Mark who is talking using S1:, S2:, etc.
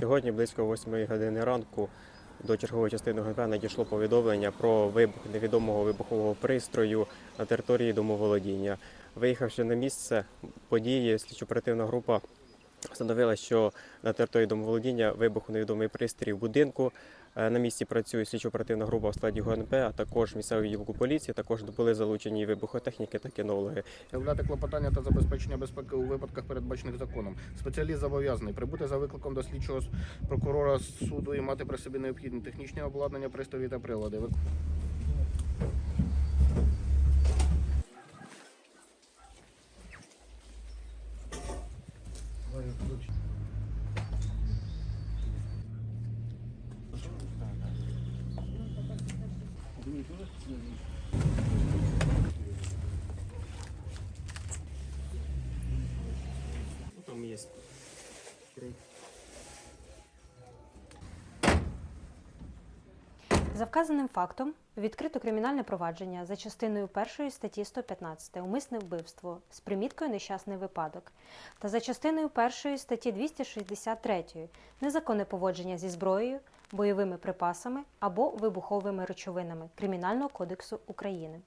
S1: Сьогодні близько 8 години ранку до чергової частини ГНП надійшло повідомлення про вибух невідомого вибухового пристрою на території домоволодіння. Виїхавши на місце події, слідчо-оперативна група встановила, що на території домоволодіння вибух невідомий пристрій в будинку. Е, На місці працює слідчо-оперативна група в складі ГНП, а також місцевий відділку поліції. Також були залучені вибухотехніки та кінологи.
S2: Являти клопотання та забезпечення безпеки у випадках, передбачених законом. Спеціаліст зобов'язаний прибути за викликом до слідчого прокурора суду і мати при собі необхідне технічне обладнання, пристрої та прилади. Ну,
S1: там есть кровь.
S3: За вказаним фактом відкрито кримінальне провадження за частиною 1 статті 115 умисне вбивство з приміткою нещасний випадок та за частиною 1 статті 263 незаконне поводження зі зброєю, бойовими припасами або вибуховими речовинами Кримінального кодексу України.